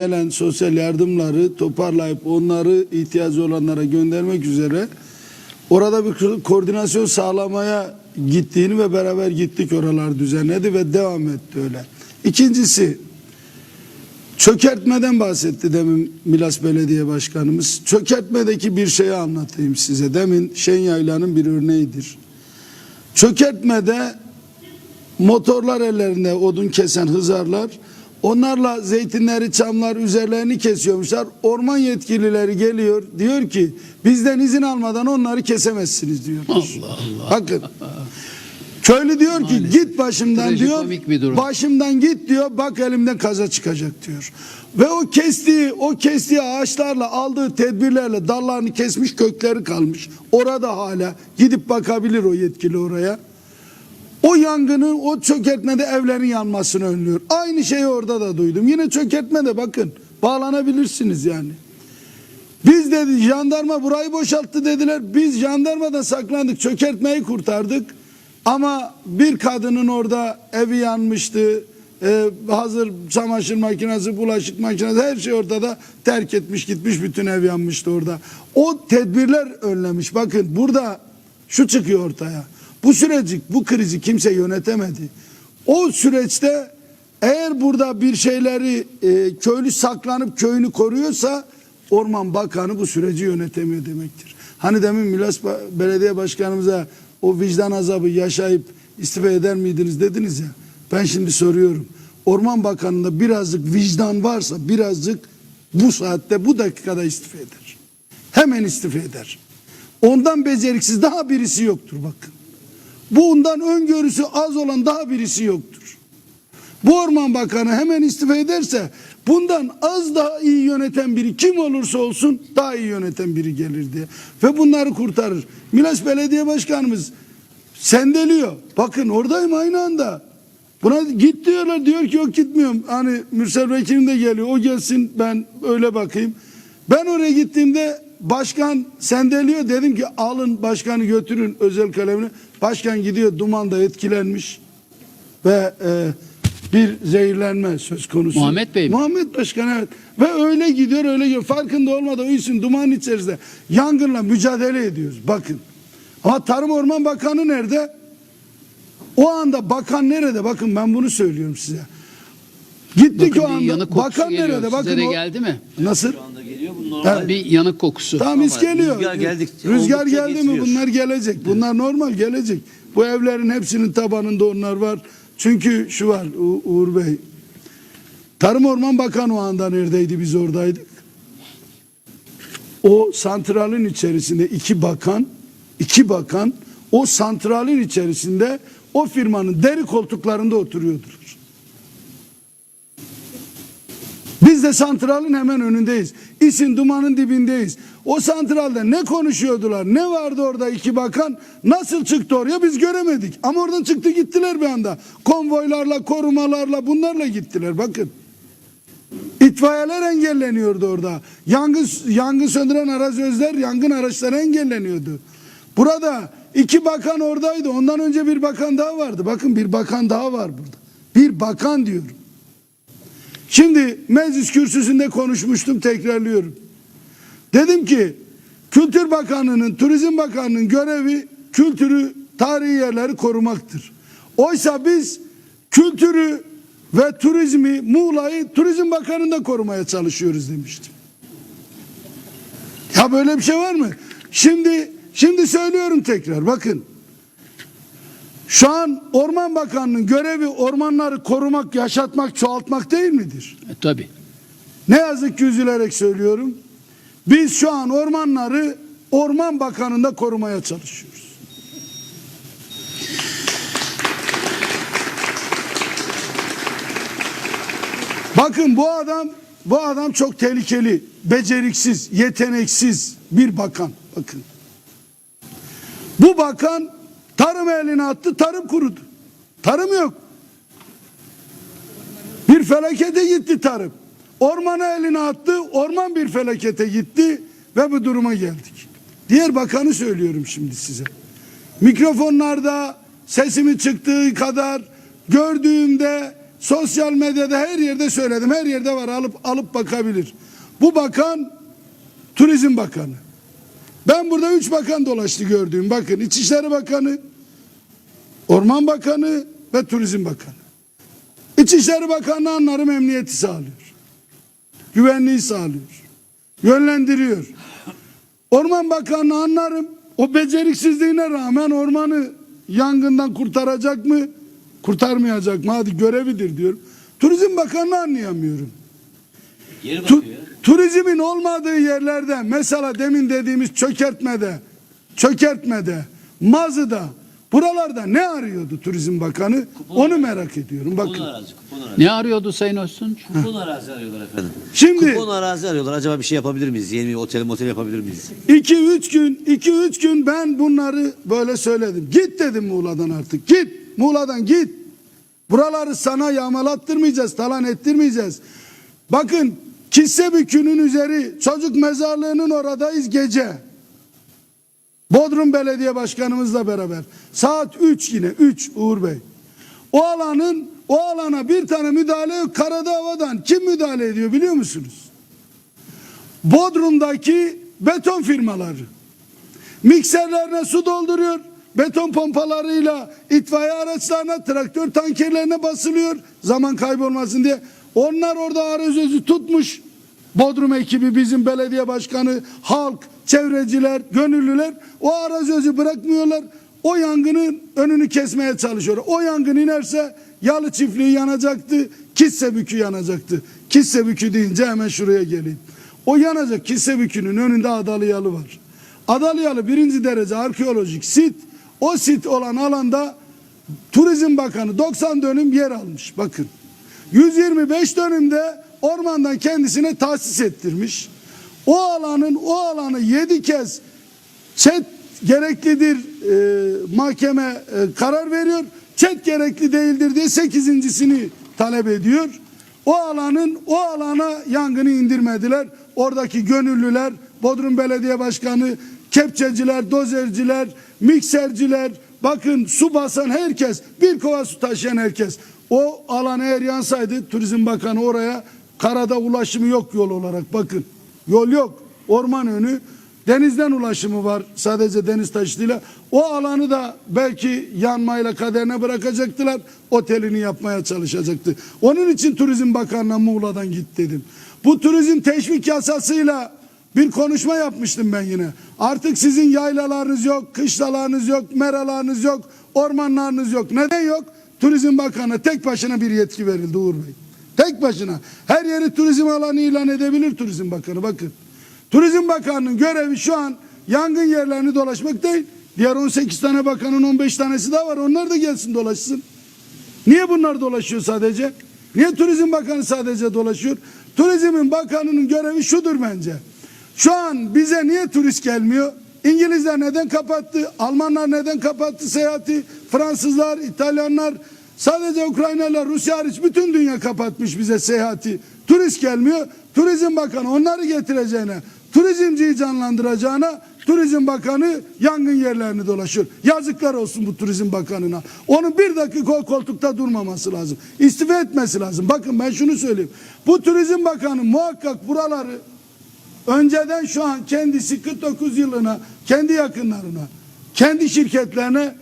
gelen sosyal yardımları toparlayıp onları ihtiyacı olanlara göndermek üzere orada bir ko- koordinasyon sağlamaya gittiğini ve beraber gittik oralar düzenledi ve devam etti öyle. İkincisi çökertmeden bahsetti demin Milas Belediye Başkanımız. Çökertmedeki bir şeyi anlatayım size. Demin Şen Yayla'nın bir örneğidir. Çökertmede motorlar ellerinde odun kesen hızarlar onlarla zeytinleri çamlar üzerlerini kesiyormuşlar orman yetkilileri geliyor diyor ki bizden izin almadan onları kesemezsiniz diyor. Allah Allah. Bakın köylü diyor ki Maalesef. git başımdan diyor başımdan git diyor bak elimden kaza çıkacak diyor. Ve o kestiği o kestiği ağaçlarla aldığı tedbirlerle dallarını kesmiş kökleri kalmış. Orada hala gidip bakabilir o yetkili oraya. O yangını o çökertmede evlerin yanmasını önlüyor. Aynı şeyi orada da duydum. Yine çökertmede bakın bağlanabilirsiniz yani. Biz dedi jandarma burayı boşalttı dediler. Biz jandarmadan saklandık çökertmeyi kurtardık. Ama bir kadının orada evi yanmıştı. Ee, hazır çamaşır makinesi, bulaşık makinesi her şey ortada terk etmiş gitmiş bütün ev yanmıştı orada. O tedbirler önlemiş. Bakın burada şu çıkıyor ortaya. Bu süreci, bu krizi kimse yönetemedi. O süreçte eğer burada bir şeyleri e, köylü saklanıp köyünü koruyorsa Orman Bakanı bu süreci yönetemiyor demektir. Hani demin Milas Belediye Başkanımıza o vicdan azabı yaşayıp istifa eder miydiniz dediniz ya. Ben şimdi soruyorum. Orman Bakanı'nda birazcık vicdan varsa birazcık bu saatte bu dakikada istifa eder. Hemen istifa eder. Ondan beceriksiz daha birisi yoktur bakın. Bundan öngörüsü az olan daha birisi yoktur. Bu orman bakanı hemen istifa ederse bundan az daha iyi yöneten biri kim olursa olsun daha iyi yöneten biri gelir diye. Ve bunları kurtarır. Milas Belediye Başkanımız sendeliyor. Bakın oradayım aynı anda. Buna git diyorlar diyor ki yok gitmiyorum. Hani Mürsel Vekilim de geliyor o gelsin ben öyle bakayım. Ben oraya gittiğimde başkan sendeliyor dedim ki alın başkanı götürün özel kalemini. Başkan gidiyor dumanda etkilenmiş ve e, bir zehirlenme söz konusu. Muhammed Bey mi? Muhammed Başkan evet. Ve öyle gidiyor öyle gidiyor. Farkında olmadan isim duman içerisinde yangınla mücadele ediyoruz. Bakın. Ama Tarım Orman Bakanı nerede? O anda bakan nerede? Bakın ben bunu söylüyorum size. Gittik Bakın o bir anda. yanık kokusu Bakan geliyor. nerede? Size Bakın de o- geldi mi? Nasıl? anda geliyor. Bu normal. Evet. Bir yanık kokusu. Tamam mis Ama geliyor. rüzgar geldikçe Rüzgar oldukça geldi mi getiriyor. bunlar gelecek. Bunlar normal gelecek. Bu evlerin hepsinin tabanında onlar var. Çünkü şu var U- Uğur Bey. Tarım Orman Bakanı o anda neredeydi biz oradaydık. O santralin içerisinde iki bakan, iki bakan o santralin içerisinde o firmanın deri koltuklarında oturuyordular. Biz de santralin hemen önündeyiz. İsin dumanın dibindeyiz. O santralde ne konuşuyordular? Ne vardı orada iki bakan? Nasıl çıktı oraya biz göremedik. Ama oradan çıktı gittiler bir anda. Konvoylarla, korumalarla bunlarla gittiler. Bakın. İtfaiyeler engelleniyordu orada. Yangın yangın söndüren arazözler, yangın araçları engelleniyordu. Burada iki bakan oradaydı. Ondan önce bir bakan daha vardı. Bakın bir bakan daha var burada. Bir bakan diyorum. Şimdi meclis kürsüsünde konuşmuştum tekrarlıyorum. Dedim ki Kültür Bakanlığı'nın, Turizm Bakanlığı'nın görevi kültürü, tarihi yerleri korumaktır. Oysa biz kültürü ve turizmi, Muğla'yı Turizm Bakanlığı'nda korumaya çalışıyoruz demiştim. Ya böyle bir şey var mı? Şimdi şimdi söylüyorum tekrar bakın. Şu an Orman Bakanlığı'nın görevi ormanları korumak, yaşatmak, çoğaltmak değil midir? E, tabii. Ne yazık ki üzülerek söylüyorum. Biz şu an ormanları Orman Bakanı'nda korumaya çalışıyoruz. Bakın bu adam bu adam çok tehlikeli, beceriksiz, yeteneksiz bir bakan. Bakın. Bu bakan tarım eline attı, tarım kurudu. Tarım yok. Bir felakete gitti tarım. Ormana elini attı, orman bir felakete gitti ve bu duruma geldik. Diğer bakanı söylüyorum şimdi size. Mikrofonlarda sesimi çıktığı kadar gördüğümde sosyal medyada her yerde söyledim. Her yerde var alıp alıp bakabilir. Bu bakan Turizm Bakanı. Ben burada üç bakan dolaştı gördüğüm. Bakın İçişleri Bakanı, Orman Bakanı ve Turizm Bakanı. İçişleri Bakanı anlarım emniyeti sağlıyor. Güvenliği sağlıyor. Yönlendiriyor. Orman Bakanı anlarım. O beceriksizliğine rağmen ormanı yangından kurtaracak mı? Kurtarmayacak mı? Hadi görevidir diyor. Turizm Bakanı'nı anlayamıyorum. Yeri Tu- bakıyor. Turizmin olmadığı yerlerde mesela demin dediğimiz çökertmede, çökertmede, mazıda buralarda ne arıyordu Turizm Bakanı? Kupon- Onu merak ediyorum. Bakın. Kupon arazi, kupon arazi. Ne arıyordu Sayın Öztunç? Kupon arazi arıyorlar efendim. Şimdi Kupon arazi arıyorlar. Acaba bir şey yapabilir miyiz? Yeni bir otel motel yapabilir miyiz? 2-3 gün 2-3 gün ben bunları böyle söyledim. Git dedim Muğla'dan artık. Git Muğla'dan git. Buraları sana yağmalattırmayacağız, talan ettirmeyeceğiz. Bakın Kissebükü'nün üzeri çocuk mezarlığının oradayız gece. Bodrum Belediye Başkanımızla beraber. Saat 3 yine 3 Uğur Bey. O alanın o alana bir tane müdahale yok. Karada kim müdahale ediyor biliyor musunuz? Bodrum'daki beton firmaları. Mikserlerine su dolduruyor. Beton pompalarıyla itfaiye araçlarına, traktör tankerlerine basılıyor. Zaman kaybolmasın diye. Onlar orada arazözü tutmuş. Bodrum ekibi, bizim belediye başkanı, halk, çevreciler, gönüllüler o arazözü bırakmıyorlar. O yangının önünü kesmeye çalışıyor. O yangın inerse Yalı çiftliği yanacaktı, Kissebükü yanacaktı. Kissebükü deyince hemen şuraya geleyim. O yanacak Kissebükü'nün önünde Adalıyalı var. Adalıyalı birinci derece arkeolojik sit. O sit olan alanda Turizm Bakanı 90 dönüm yer almış. Bakın 125 dönümde ormandan kendisine tahsis ettirmiş. O alanın o alanı 7 kez çet gereklidir e, mahkeme e, karar veriyor. Çet gerekli değildir diye sekizincisini talep ediyor. O alanın o alana yangını indirmediler. Oradaki gönüllüler, Bodrum Belediye Başkanı, kepçeciler, dozerciler, mikserciler, bakın su basan herkes, bir kova su taşıyan herkes. O alan eğer yansaydı Turizm Bakanı oraya karada ulaşımı yok yol olarak bakın. Yol yok. Orman önü Denizden ulaşımı var sadece deniz taşıtıyla. O alanı da belki yanmayla kaderine bırakacaktılar. Otelini yapmaya çalışacaktı. Onun için Turizm Bakanı'na Muğla'dan git dedim. Bu turizm teşvik yasasıyla bir konuşma yapmıştım ben yine. Artık sizin yaylalarınız yok, kışlalarınız yok, meralarınız yok, ormanlarınız yok. Neden yok? Turizm Bakanı tek başına bir yetki verildi Uğur Bey. Tek başına. Her yeri turizm alanı ilan edebilir Turizm Bakanı bakın. Turizm Bakanı'nın görevi şu an yangın yerlerini dolaşmak değil. Diğer 18 tane bakanın 15 tanesi daha var. Onlar da gelsin dolaşsın. Niye bunlar dolaşıyor sadece? Niye Turizm Bakanı sadece dolaşıyor? Turizmin bakanının görevi şudur bence. Şu an bize niye turist gelmiyor? İngilizler neden kapattı? Almanlar neden kapattı seyahati? Fransızlar, İtalyanlar, sadece Ukraynalılar, Rusya hariç bütün dünya kapatmış bize seyahati. Turist gelmiyor. Turizm Bakanı onları getireceğine, turizmciyi canlandıracağına Turizm Bakanı yangın yerlerini dolaşıyor. Yazıklar olsun bu Turizm Bakanı'na. Onun bir dakika koltukta durmaması lazım. İstifa etmesi lazım. Bakın ben şunu söyleyeyim. Bu Turizm Bakanı muhakkak buraları önceden şu an kendisi 49 yılına, kendi yakınlarına, kendi şirketlerine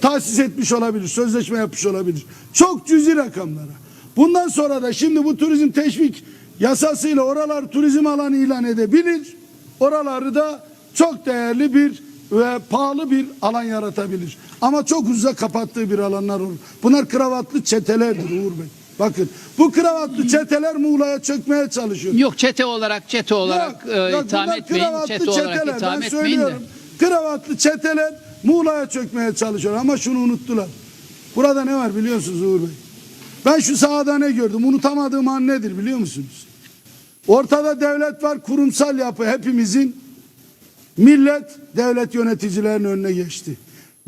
tahsis etmiş olabilir, sözleşme yapmış olabilir. Çok cüzi rakamlara. Bundan sonra da şimdi bu turizm teşvik yasasıyla oralar turizm alanı ilan edebilir. Oraları da çok değerli bir ve pahalı bir alan yaratabilir. Ama çok ucuza kapattığı bir alanlar olur. Bunlar kravatlı çetelerdir Uğur Bey. Bakın bu kravatlı çeteler Muğla'ya çökmeye çalışıyor. Yok çete olarak çete olarak Yok, e, yok, itham etmeyin. Çete olarak çeteler, itham ben etmeyin de. Kravatlı çeteler Muğla'ya çökmeye çalışıyor ama şunu unuttular. Burada ne var biliyorsunuz Uğur Bey? Ben şu sahada ne gördüm? Unutamadığım an nedir biliyor musunuz? Ortada devlet var, kurumsal yapı hepimizin. Millet devlet yöneticilerinin önüne geçti.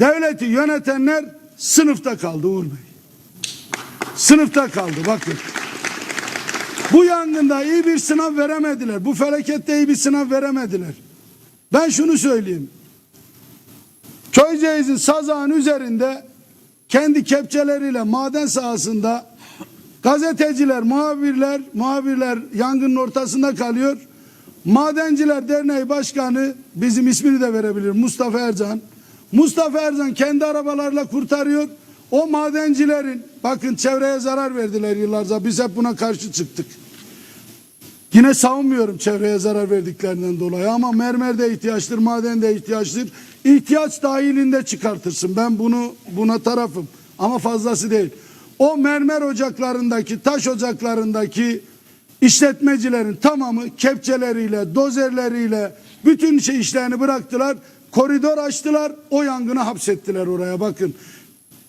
Devleti yönetenler sınıfta kaldı Uğur Bey. Sınıfta kaldı bakın. Bu yangında iyi bir sınav veremediler. Bu felakette iyi bir sınav veremediler. Ben şunu söyleyeyim. Köyceğiz'in sazağın üzerinde kendi kepçeleriyle maden sahasında Gazeteciler, muhabirler, muhabirler yangının ortasında kalıyor. Madenciler Derneği Başkanı bizim ismini de verebilir Mustafa Ercan. Mustafa Ercan kendi arabalarla kurtarıyor. O madencilerin bakın çevreye zarar verdiler yıllarca biz hep buna karşı çıktık. Yine savunmuyorum çevreye zarar verdiklerinden dolayı ama mermer de ihtiyaçtır, maden de ihtiyaçtır. İhtiyaç dahilinde çıkartırsın. Ben bunu buna tarafım ama fazlası değil. O mermer ocaklarındaki, taş ocaklarındaki işletmecilerin tamamı kepçeleriyle, dozerleriyle bütün şey işlerini bıraktılar. Koridor açtılar, o yangını hapsettiler oraya bakın.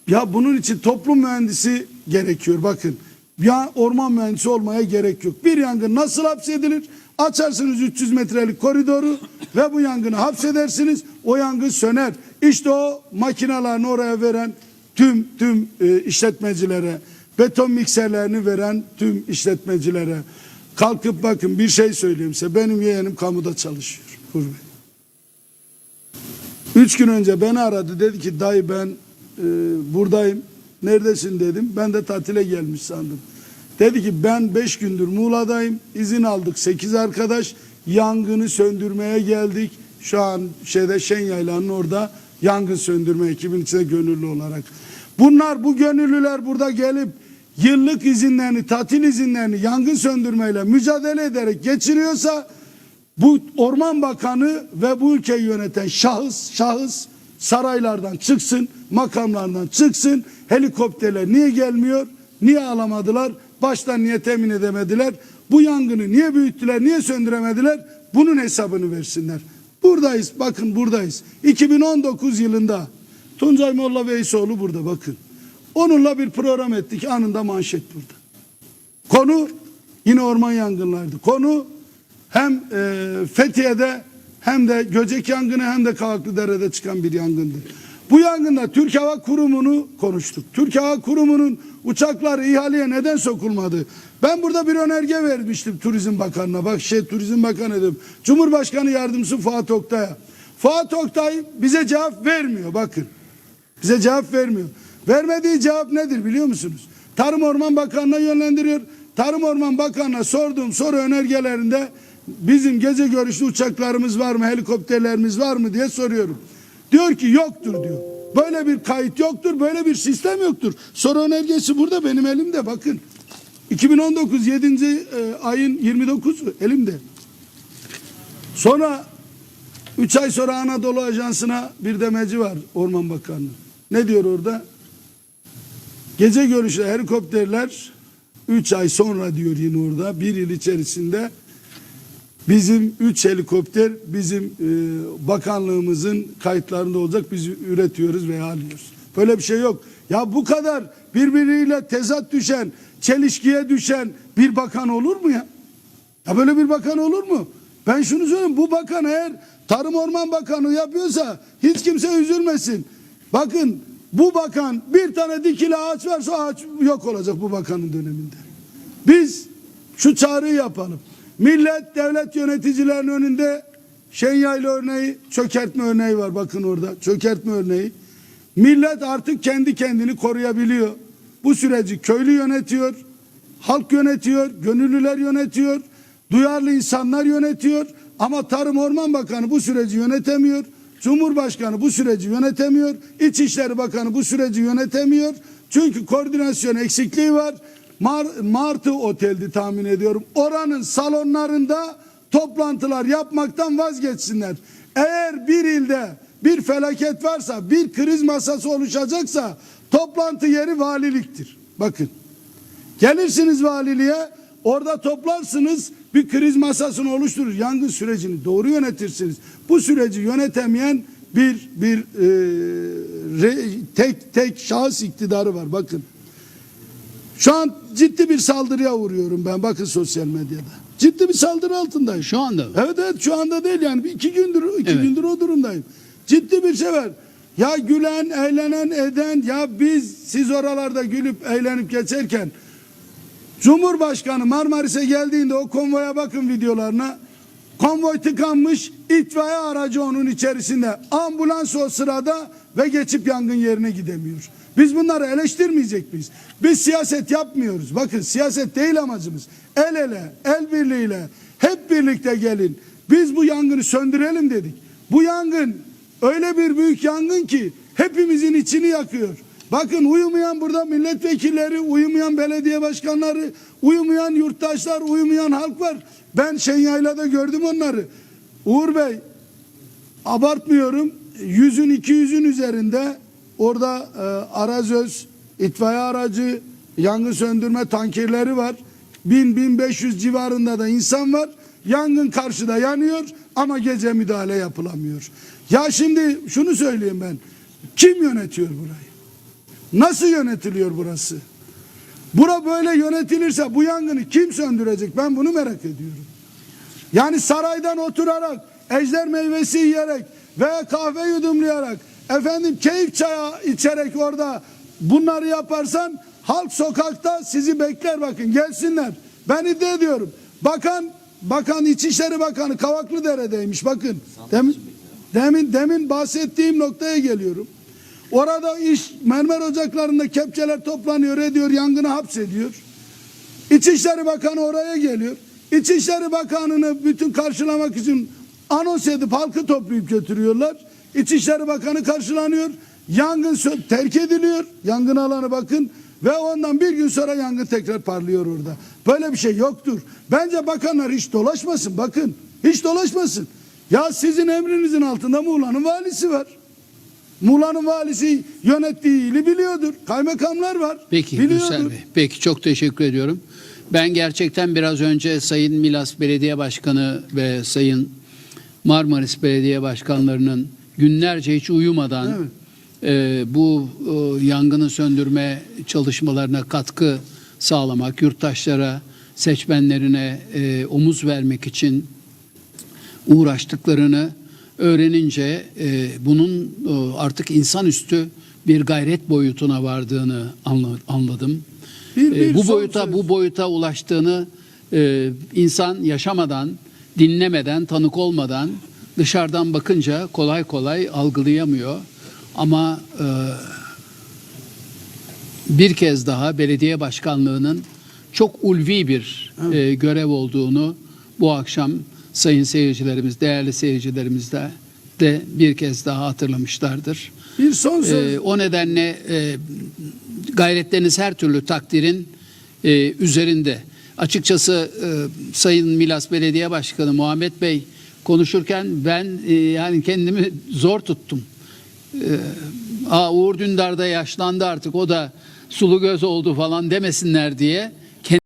Ya bunun için toplum mühendisi gerekiyor bakın. Ya orman mühendisi olmaya gerek yok. Bir yangın nasıl hapsedilir? Açarsınız 300 metrelik koridoru ve bu yangını hapsedersiniz. O yangın söner. İşte o makinalarını oraya veren tüm tüm e, işletmecilere, beton mikserlerini veren tüm işletmecilere kalkıp bakın bir şey söyleyeyim size. Benim yeğenim kamuda çalışıyor. Bey. Üç gün önce beni aradı dedi ki dayı ben e, buradayım neredesin dedim ben de tatile gelmiş sandım. Dedi ki ben beş gündür Muğla'dayım izin aldık sekiz arkadaş yangını söndürmeye geldik. Şu an şeyde Şen Yayla'nın orada yangın söndürme ekibin içinde gönüllü olarak. Bunlar bu gönüllüler burada gelip yıllık izinlerini tatil izinlerini yangın söndürmeyle mücadele ederek geçiriyorsa bu Orman Bakanı ve bu ülkeyi yöneten şahıs şahıs saraylardan çıksın, makamlardan çıksın. Helikopterler niye gelmiyor? Niye alamadılar? Baştan niye temin edemediler? Bu yangını niye büyüttüler? Niye söndüremediler? Bunun hesabını versinler. Buradayız. Bakın buradayız. 2019 yılında Tuncay Molla Veysoğlu burada bakın. Onunla bir program ettik. Anında manşet burada. Konu yine orman yangınlarıydı. Konu hem e, Fethiye'de hem de Göcek yangını hem de Kavaklıdere'de çıkan bir yangındı. Bu yangında Türk Hava Kurumu'nu konuştuk. Türk Hava Kurumu'nun uçakları ihaleye neden sokulmadı? Ben burada bir önerge vermiştim Turizm Bakanı'na. Bak şey Turizm Bakanı dedim. Cumhurbaşkanı Yardımcısı Fuat Oktay'a. Fuat Oktay bize cevap vermiyor bakın. Bize cevap vermiyor. Vermediği cevap nedir biliyor musunuz? Tarım Orman Bakanı'na yönlendiriyor. Tarım Orman Bakanı'na sorduğum soru önergelerinde bizim gece görüşlü uçaklarımız var mı, helikopterlerimiz var mı diye soruyorum. Diyor ki yoktur diyor. Böyle bir kayıt yoktur, böyle bir sistem yoktur. Soru önergesi burada benim elimde bakın. 2019 7. e, ayın 29 elimde. Sonra 3 ay sonra Anadolu Ajansı'na bir demeci var Orman Bakanlığı. Ne diyor orada? Gece görüşü helikopterler 3 ay sonra diyor yine orada bir yıl içerisinde bizim 3 helikopter bizim e, bakanlığımızın kayıtlarında olacak biz üretiyoruz veya alıyoruz. Böyle bir şey yok. Ya bu kadar birbiriyle tezat düşen, çelişkiye düşen bir bakan olur mu ya? Ya böyle bir bakan olur mu? Ben şunu söyleyeyim bu bakan eğer Tarım Orman Bakanı yapıyorsa hiç kimse üzülmesin. Bakın bu bakan bir tane dikili ağaç varsa ağaç yok olacak bu bakanın döneminde. Biz şu çağrıyı yapalım. Millet devlet yöneticilerinin önünde Şenyaylı örneği, çökertme örneği var bakın orada. Çökertme örneği. Millet artık kendi kendini koruyabiliyor. Bu süreci köylü yönetiyor, halk yönetiyor, gönüllüler yönetiyor, duyarlı insanlar yönetiyor. Ama Tarım Orman Bakanı bu süreci yönetemiyor. Cumhurbaşkanı bu süreci yönetemiyor. İçişleri Bakanı bu süreci yönetemiyor. Çünkü koordinasyon eksikliği var. Mar Martı Otel'di tahmin ediyorum. Oranın salonlarında toplantılar yapmaktan vazgeçsinler. Eğer bir ilde bir felaket varsa, bir kriz masası oluşacaksa toplantı yeri valiliktir. Bakın. Gelirsiniz valiliğe, orada toplarsınız, bir kriz masasını oluşturur, yangın sürecini doğru yönetirsiniz. Bu süreci yönetemeyen bir bir e, re- tek tek şahıs iktidarı var. Bakın. Şu an ciddi bir saldırıya uğruyorum ben bakın sosyal medyada. Ciddi bir saldırı altındayım. Şu anda mı? Evet evet şu anda değil yani bir iki gündür iki Evet. gündür o durumdayım. Ciddi bir şey var. Ya gülen, eğlenen, eden ya biz siz oralarda gülüp eğlenip geçerken Cumhurbaşkanı Marmaris'e geldiğinde o konvoya bakın videolarına. Konvoy tıkanmış, itfaiye aracı onun içerisinde. Ambulans o sırada ve geçip yangın yerine gidemiyor. Biz bunları eleştirmeyecek miyiz? Biz siyaset yapmıyoruz. Bakın siyaset değil amacımız. El ele, el birliğiyle hep birlikte gelin. Biz bu yangını söndürelim dedik. Bu yangın öyle bir büyük yangın ki hepimizin içini yakıyor. Bakın uyumayan burada milletvekilleri, uyumayan belediye başkanları, uyumayan yurttaşlar, uyumayan halk var. Ben Şenyayla'da gördüm onları. Uğur Bey abartmıyorum. Yüzün iki yüzün üzerinde orada e, arazöz, itfaiye aracı, yangın söndürme tankerleri var. 1000-1500 civarında da insan var. Yangın karşıda yanıyor ama gece müdahale yapılamıyor. Ya şimdi şunu söyleyeyim ben. Kim yönetiyor burayı? Nasıl yönetiliyor burası? Bura böyle yönetilirse bu yangını kim söndürecek? Ben bunu merak ediyorum. Yani saraydan oturarak, ejder meyvesi yiyerek veya kahve yudumlayarak, efendim keyif çaya içerek orada bunları yaparsan halk sokakta sizi bekler bakın gelsinler. Ben iddia ediyorum. Bakan, bakan İçişleri Bakanı Kavaklıdere'deymiş bakın. Demin, demin, demin bahsettiğim noktaya geliyorum. Orada iş mermer ocaklarında kepçeler toplanıyor ediyor yangını hapsediyor. İçişleri Bakanı oraya geliyor. İçişleri Bakanı'nı bütün karşılamak için anons edip halkı toplayıp götürüyorlar. İçişleri Bakanı karşılanıyor. Yangın terk ediliyor. Yangın alanı bakın. Ve ondan bir gün sonra yangın tekrar parlıyor orada. Böyle bir şey yoktur. Bence bakanlar hiç dolaşmasın. Bakın hiç dolaşmasın. Ya sizin emrinizin altında Muğla'nın valisi var. Muğla'nın valisi yönettiği ili biliyordur. Kaymakamlar var. Peki biliyordur. Gürsel Bey. Peki çok teşekkür ediyorum. Ben gerçekten biraz önce Sayın Milas Belediye Başkanı ve Sayın Marmaris Belediye Başkanlarının günlerce hiç uyumadan Evet. e, bu e, yangını söndürme çalışmalarına katkı sağlamak, yurttaşlara, seçmenlerine e, omuz vermek için uğraştıklarını öğrenince e, bunun e, artık insanüstü bir gayret boyutuna vardığını anla- anladım. Bir- E, bir bu son boyuta söz. bu boyuta ulaştığını e, insan yaşamadan, dinlemeden, tanık olmadan dışarıdan bakınca kolay kolay algılayamıyor. Ama e, bir kez daha belediye başkanlığının çok ulvi bir e, görev olduğunu bu akşam sayın seyircilerimiz, değerli seyircilerimiz de, de bir kez daha hatırlamışlardır. Bir son söz. E, o nedenle e, gayretleriniz her türlü takdirin e, üzerinde. Açıkçası e, Sayın Milas Belediye Başkanı Muhammed Bey konuşurken ben e, yani kendimi zor tuttum. E, Aa, Uğur Dündar da yaşlandı artık o da sulu göz oldu falan demesinler diye